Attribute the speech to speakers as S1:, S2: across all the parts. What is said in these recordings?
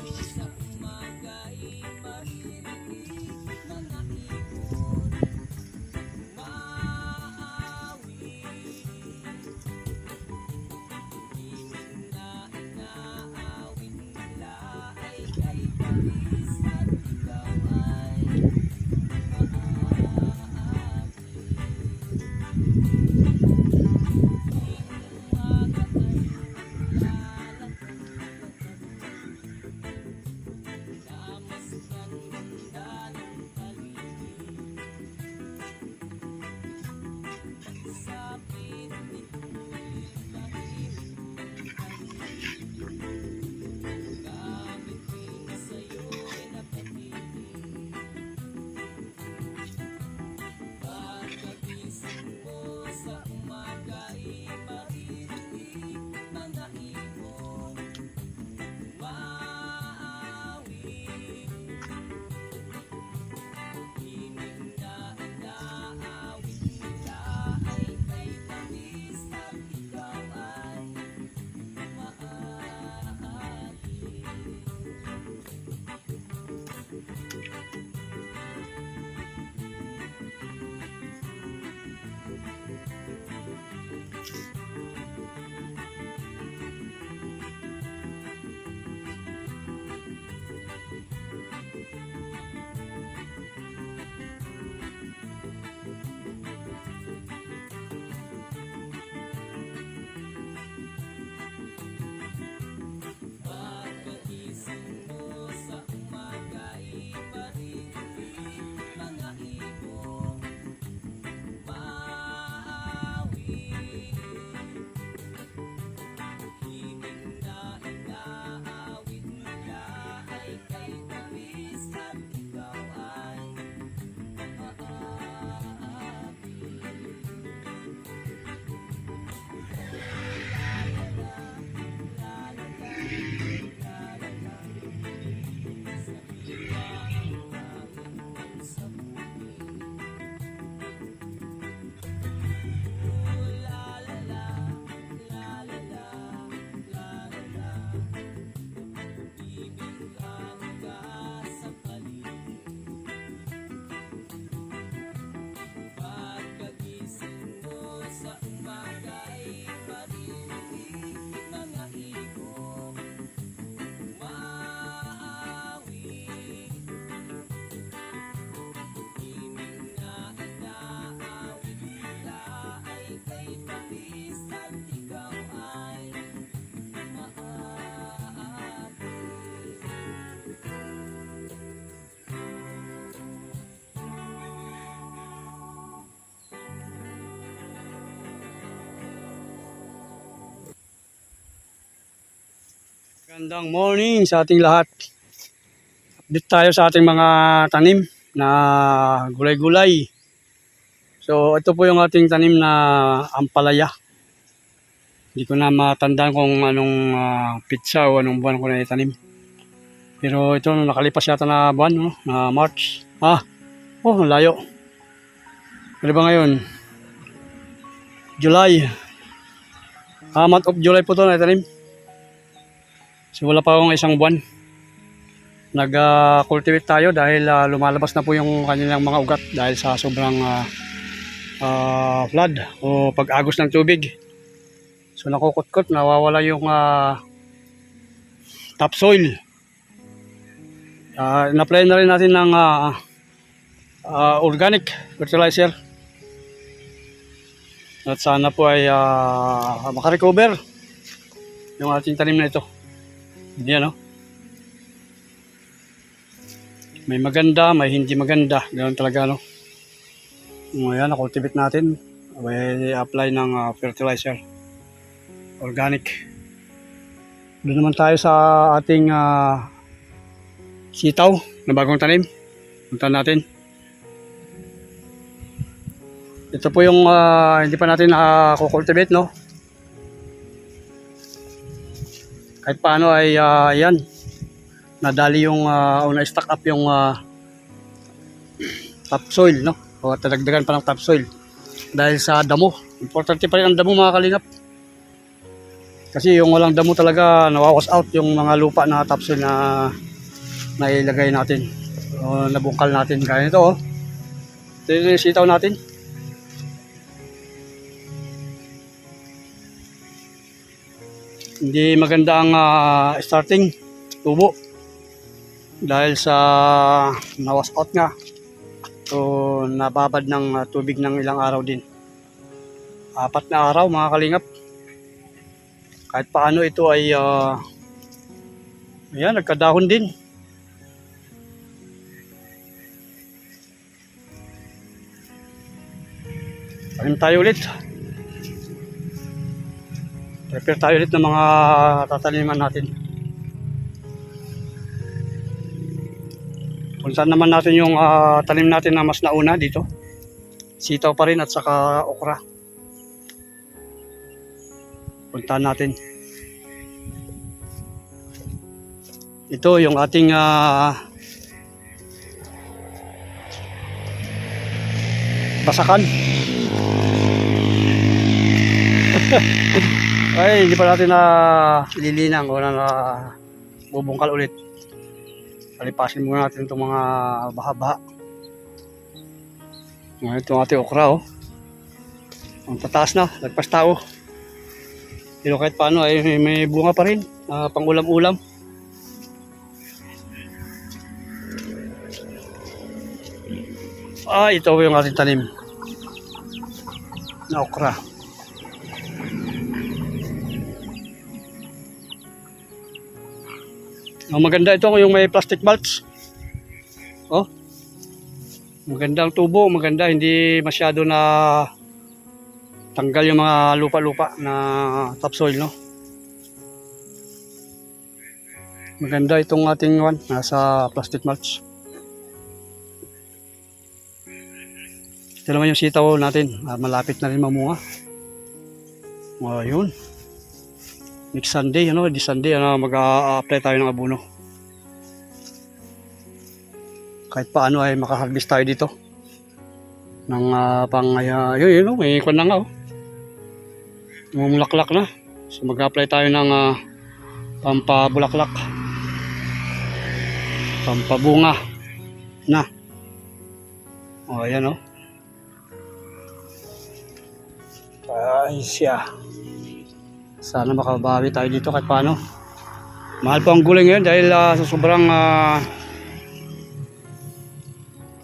S1: Sa umaga ay mahirap Gandang morning sa ating lahat. Update tayo sa ating mga tanim na gulay-gulay. So ito po yung ating tanim na ampalaya. Hindi ko na matandaan kung anong ah, pizza o anong buwan ko na itanim. Pero ito nakalipas yata na buwan, no? na March. Ah, oh, layo. Ano ba ngayon? July. Ah, month of July po ito na itanim. So wala pa akong isang buwan. Nag-cultivate tayo dahil ah, lumalabas na po yung kanilang mga ugat dahil sa sobrang ah, ah, flood o pag-agos ng tubig. So nakukutkot, nawawala yung ah, topsoil. Uh, na-apply na rin natin ng ah, ah, organic fertilizer. At sana po ay ah, makarecover yung ating tanim na ito. Yan, no? May maganda, may hindi maganda. Ganun talaga, no? Ngayon, na-cultivate natin. May apply ng ah, fertilizer. Organic. Doon naman tayo sa ating ah, sitaw na bagong tanim. Punta natin. Ito po yung ah, hindi pa natin na-cultivate, no? Kahit paano ay ah, yan nadali yung uh, una stock up yung ah, topsoil no o tadagdagan pa ng topsoil dahil sa damo importante pa rin ang damo mga kalingap
S2: Kasi yung walang damo talaga nawawas out yung mga lupa na topsoil na nailagay natin. O nabungkal natin. Kaya ito oh. Ito yung sitaw natin. Hindi maganda ang ah, starting tubo. Dahil sa nawas out nga. So nababad ng ah, tubig ng ilang araw din. Apat na araw mga kalingap. Kahit paano ito ay ah, ayan, nagkadahon din. Tanim tayo ulit. Prepare tayo ulit ng mga tataniman natin. Punsan naman natin yung ah, tanim natin na mas nauna dito. Sitaw pa rin at saka okra. Puntahan natin. Ito yung ating ah, basakan. Ay, hindi pa natin na lilinang o na, na bubungkal ulit. Palipasin muna natin itong mga baha-baha. Ngayon itong ating okra oh. Ang tataas na, lagpas tao. Pero kahit paano ay may, may bunga pa rin. ah, pang ulam-ulam. Ah, ito yung ating tanim. Na okra. Ang maganda ito yung may plastic mulch. Oh. Magandang tubo, maganda, hindi masyado na tanggal yung mga lupa-lupa na topsoil, no? Maganda itong ating one, nasa plastic mulch. Ito naman yung sitaw natin, ah, malapit na rin mamunga. Oh, yun. Next Sunday, ano, di Sunday, ano, mag-a-apply tayo ng abono. Kahit paano ay makaharvest tayo dito. Ng uh, pang, uh, yun, yun, oh, may ikon na nga, oh. Mumulaklak na. So mag-apply tayo ng ah, pampabulaklak. Pampabunga. Na. O, ayan, oh. Ay, siya. Sana makabawi tayo dito kahit paano. Mahal po ang gulay ngayon dahil ah, sa sobrang ah,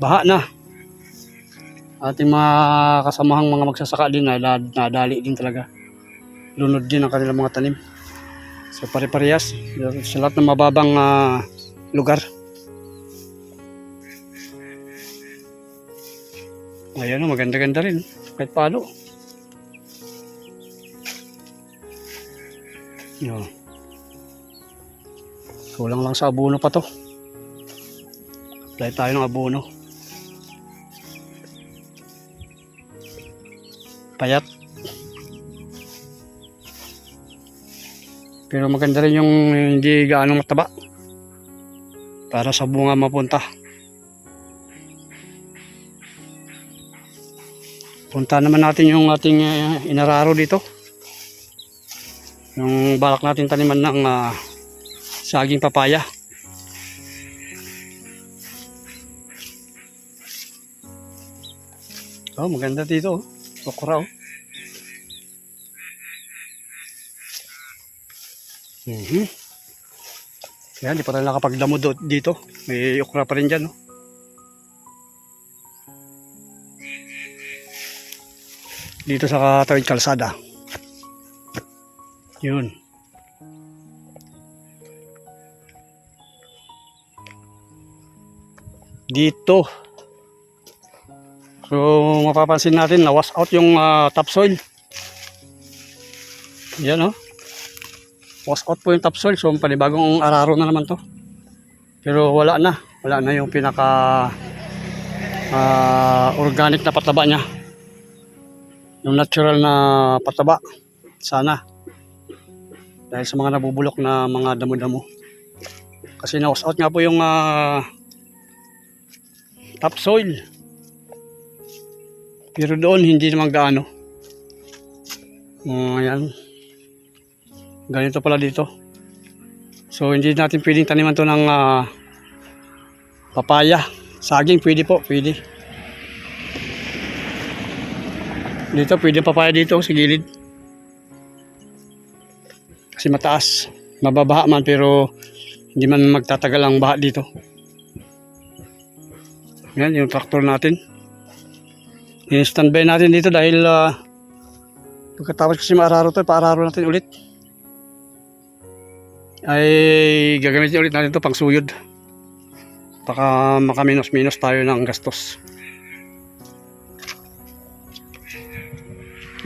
S2: baha na. Ating mga kasamahang mga magsasaka din na nadali din talaga. Lunod din ang kanilang mga tanim. So pare-parehas sa lahat ng mababang ah, lugar. Ayan, oh, maganda-ganda rin. Kahit paano. Yun. Kulang lang sa abono pa to. Apply tayo ng abono. Payat. Pero maganda rin yung hindi gaano mataba. Para sa bunga mapunta. Punta naman natin yung ating eh, inararo dito yung balak natin taniman ng ah, saging papaya. Oh, maganda dito. oh. Okra oh. Mhm. Yan, di pa rin nakapagdamo dito. May okra pa rin dyan, oh. Dito sa katawid kalsada. Yun. Dito. So, mapapansin natin na wash out yung ah, topsoil. Yan oh. Wash out po yung topsoil. So, panibagong araro na naman to. Pero wala na. Wala na yung pinaka ah, organic na pataba niya. Yung natural na pataba. Sana dahil sa mga nabubulok na mga damo-damo. Kasi na-wash out nga po yung ah, topsoil. Pero doon hindi naman gaano. Uh, yan. Ganito pala dito. So hindi natin pwedeng taniman to ng ah, papaya. Saging pwede po, pwede. Dito pwede papaya dito sa gilid. Kasi mataas. Mababaha man pero hindi man magtatagal ang baha dito. Yan yung traktor natin. In-standby natin dito dahil ah, pagkatapos kasi maararo to, paararo natin ulit. Ay gagamitin ulit natin to pang suyod. Baka makaminos-minos tayo ng gastos.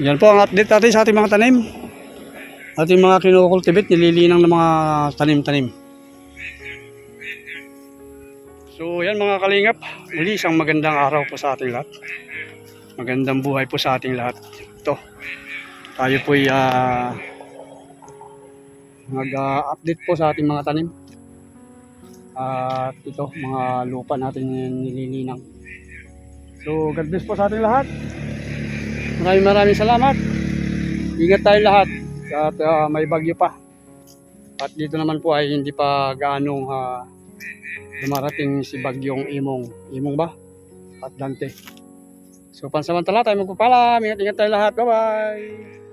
S2: Yan po ang update natin sa ating mga tanim. Ating mga kinukultivate, nililinang ng mga tanim-tanim. So yan mga kalingap, muli isang magandang araw po sa ating lahat. Magandang buhay po sa ating lahat. Ito, tayo po ay ah, mag-update po sa ating mga tanim. At ito, mga lupa natin yung nililinang. So God bless po sa ating lahat. Maraming maraming salamat. Ingat tayo lahat at ah, may bagyo pa. At dito naman po ay hindi pa gaanong ah, dumarating si bagyong Imong. Imong ba? At Dante. So pansamantala tayo magpapala. Ingat-ingat tayo lahat. Bye-bye!